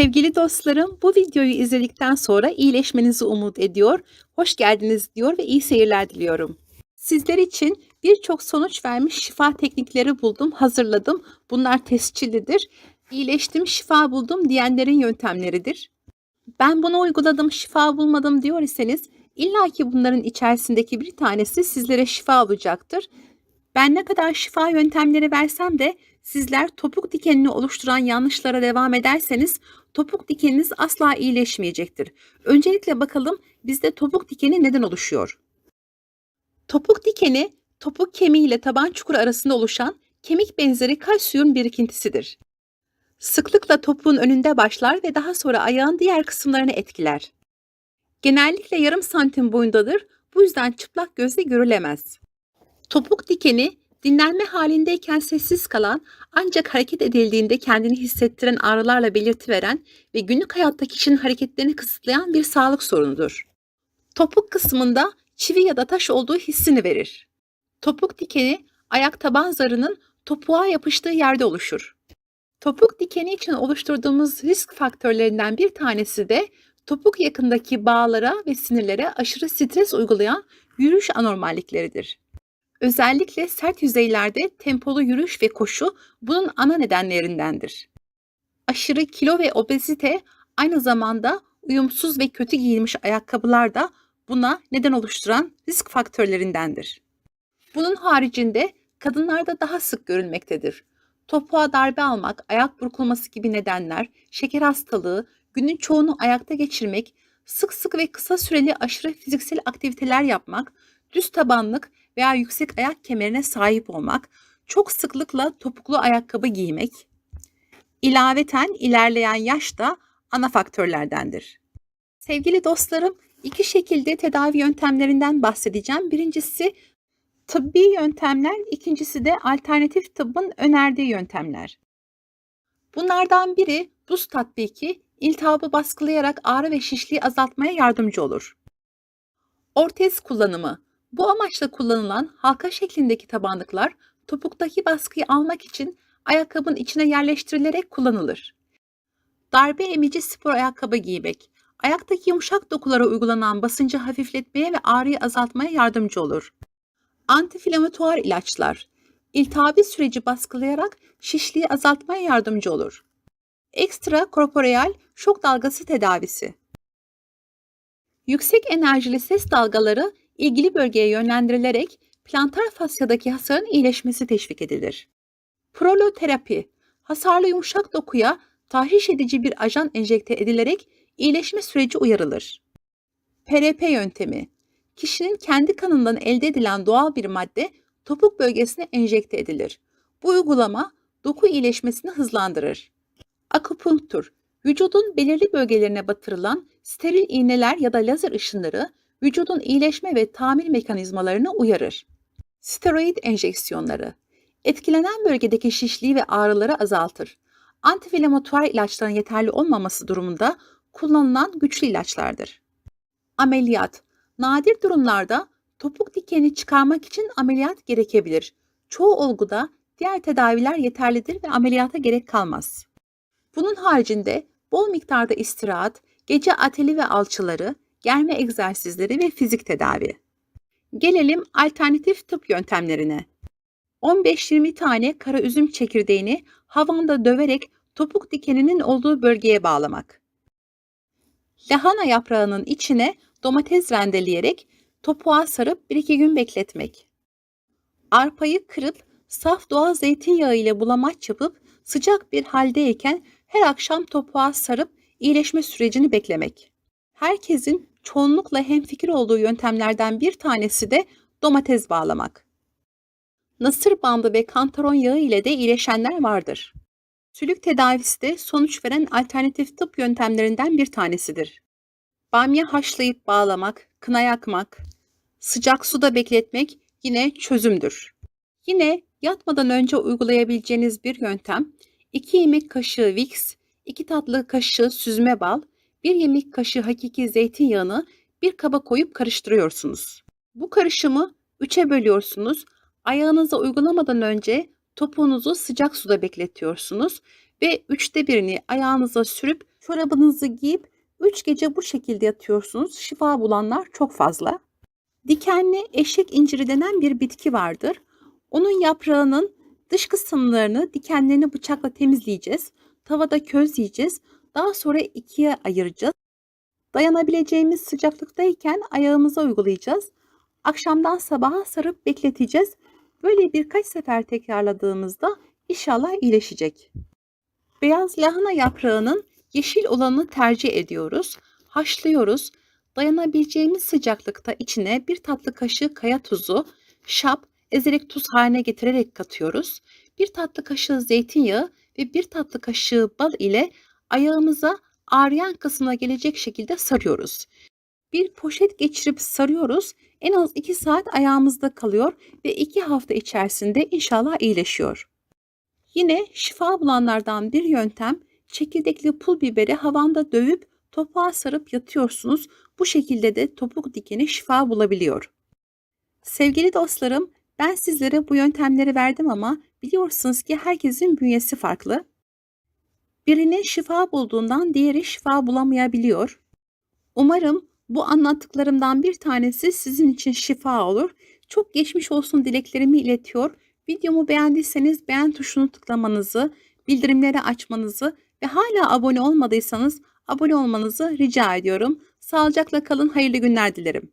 Sevgili dostlarım, bu videoyu izledikten sonra iyileşmenizi umut ediyor, hoş geldiniz diyor ve iyi seyirler diliyorum. Sizler için birçok sonuç vermiş şifa teknikleri buldum, hazırladım. Bunlar tescillidir. İyileştim, şifa buldum diyenlerin yöntemleridir. Ben bunu uyguladım, şifa bulmadım diyor iseniz illaki bunların içerisindeki bir tanesi sizlere şifa olacaktır. Ben ne kadar şifa yöntemleri versem de sizler topuk dikenini oluşturan yanlışlara devam ederseniz topuk dikeniniz asla iyileşmeyecektir. Öncelikle bakalım bizde topuk dikeni neden oluşuyor? Topuk dikeni topuk kemiği ile taban çukuru arasında oluşan kemik benzeri kalsiyum birikintisidir. Sıklıkla topuğun önünde başlar ve daha sonra ayağın diğer kısımlarını etkiler. Genellikle yarım santim boyundadır, bu yüzden çıplak gözle görülemez. Topuk dikeni dinlenme halindeyken sessiz kalan ancak hareket edildiğinde kendini hissettiren ağrılarla belirti veren ve günlük hayatta kişinin hareketlerini kısıtlayan bir sağlık sorunudur. Topuk kısmında çivi ya da taş olduğu hissini verir. Topuk dikeni ayak taban zarının topuğa yapıştığı yerde oluşur. Topuk dikeni için oluşturduğumuz risk faktörlerinden bir tanesi de topuk yakındaki bağlara ve sinirlere aşırı stres uygulayan yürüyüş anormallikleridir. Özellikle sert yüzeylerde tempolu yürüyüş ve koşu bunun ana nedenlerindendir. Aşırı kilo ve obezite aynı zamanda uyumsuz ve kötü giyilmiş ayakkabılar da buna neden oluşturan risk faktörlerindendir. Bunun haricinde kadınlarda daha sık görülmektedir. Topuğa darbe almak, ayak burkulması gibi nedenler, şeker hastalığı, günün çoğunu ayakta geçirmek, sık sık ve kısa süreli aşırı fiziksel aktiviteler yapmak, düz tabanlık veya yüksek ayak kemerine sahip olmak, çok sıklıkla topuklu ayakkabı giymek, ilaveten ilerleyen yaş da ana faktörlerdendir. Sevgili dostlarım, iki şekilde tedavi yöntemlerinden bahsedeceğim. Birincisi tıbbi yöntemler, ikincisi de alternatif tıbbın önerdiği yöntemler. Bunlardan biri buz tatbiki, iltihabı baskılayarak ağrı ve şişliği azaltmaya yardımcı olur. Ortez kullanımı bu amaçla kullanılan halka şeklindeki tabanlıklar topuktaki baskıyı almak için ayakkabının içine yerleştirilerek kullanılır. Darbe emici spor ayakkabı giymek, ayaktaki yumuşak dokulara uygulanan basıncı hafifletmeye ve ağrıyı azaltmaya yardımcı olur. Antiflamatuar ilaçlar, iltihabi süreci baskılayarak şişliği azaltmaya yardımcı olur. Ekstra korporeal şok dalgası tedavisi. Yüksek enerjili ses dalgaları ilgili bölgeye yönlendirilerek plantar fasyadaki hasarın iyileşmesi teşvik edilir. Proloterapi, hasarlı yumuşak dokuya tahriş edici bir ajan enjekte edilerek iyileşme süreci uyarılır. PRP yöntemi, kişinin kendi kanından elde edilen doğal bir madde topuk bölgesine enjekte edilir. Bu uygulama doku iyileşmesini hızlandırır. Akupunktur, vücudun belirli bölgelerine batırılan steril iğneler ya da lazer ışınları vücudun iyileşme ve tamir mekanizmalarını uyarır. Steroid enjeksiyonları etkilenen bölgedeki şişliği ve ağrıları azaltır. Antiinflamatuar ilaçların yeterli olmaması durumunda kullanılan güçlü ilaçlardır. Ameliyat nadir durumlarda topuk dikeni çıkarmak için ameliyat gerekebilir. Çoğu olguda diğer tedaviler yeterlidir ve ameliyata gerek kalmaz. Bunun haricinde bol miktarda istirahat, gece ateli ve alçıları, germe egzersizleri ve fizik tedavi. Gelelim alternatif tıp yöntemlerine. 15-20 tane kara üzüm çekirdeğini havanda döverek topuk dikeninin olduğu bölgeye bağlamak. Lahana yaprağının içine domates rendeleyerek topuğa sarıp 1-2 gün bekletmek. Arpayı kırıp saf doğal zeytinyağı ile bulamaç yapıp sıcak bir haldeyken her akşam topuğa sarıp iyileşme sürecini beklemek. Herkesin çoğunlukla hemfikir olduğu yöntemlerden bir tanesi de domates bağlamak. Nasır bandı ve kantaron yağı ile de iyileşenler vardır. Sülük tedavisi de sonuç veren alternatif tıp yöntemlerinden bir tanesidir. Bamya haşlayıp bağlamak, kına yakmak, sıcak suda bekletmek yine çözümdür. Yine yatmadan önce uygulayabileceğiniz bir yöntem 2 yemek kaşığı Vicks, 2 tatlı kaşığı süzme bal, 1 yemek kaşığı hakiki zeytinyağını bir kaba koyup karıştırıyorsunuz. Bu karışımı 3'e bölüyorsunuz. Ayağınıza uygulamadan önce topuğunuzu sıcak suda bekletiyorsunuz ve üçte birini ayağınıza sürüp Çorabınızı giyip 3 gece bu şekilde yatıyorsunuz. Şifa bulanlar çok fazla. Dikenli eşek inciri denen bir bitki vardır. Onun yaprağının dış kısımlarını, dikenlerini bıçakla temizleyeceğiz. Tavada közleyeceğiz. Daha sonra ikiye ayıracağız. Dayanabileceğimiz sıcaklıktayken ayağımıza uygulayacağız. Akşamdan sabaha sarıp bekleteceğiz. Böyle birkaç sefer tekrarladığımızda inşallah iyileşecek. Beyaz lahana yaprağının yeşil olanını tercih ediyoruz. Haşlıyoruz. Dayanabileceğimiz sıcaklıkta içine bir tatlı kaşığı kaya tuzu, şap, ezerek tuz haline getirerek katıyoruz. Bir tatlı kaşığı zeytinyağı ve bir tatlı kaşığı bal ile ayağımıza ağrıyan kısmına gelecek şekilde sarıyoruz. Bir poşet geçirip sarıyoruz. En az 2 saat ayağımızda kalıyor ve 2 hafta içerisinde inşallah iyileşiyor. Yine şifa bulanlardan bir yöntem çekirdekli pul biberi havanda dövüp topuğa sarıp yatıyorsunuz. Bu şekilde de topuk dikeni şifa bulabiliyor. Sevgili dostlarım, ben sizlere bu yöntemleri verdim ama biliyorsunuz ki herkesin bünyesi farklı. Birinin şifa bulduğundan diğeri şifa bulamayabiliyor. Umarım bu anlattıklarımdan bir tanesi sizin için şifa olur. Çok geçmiş olsun dileklerimi iletiyor. Videomu beğendiyseniz beğen tuşunu tıklamanızı, bildirimleri açmanızı ve hala abone olmadıysanız abone olmanızı rica ediyorum. Sağlıcakla kalın, hayırlı günler dilerim.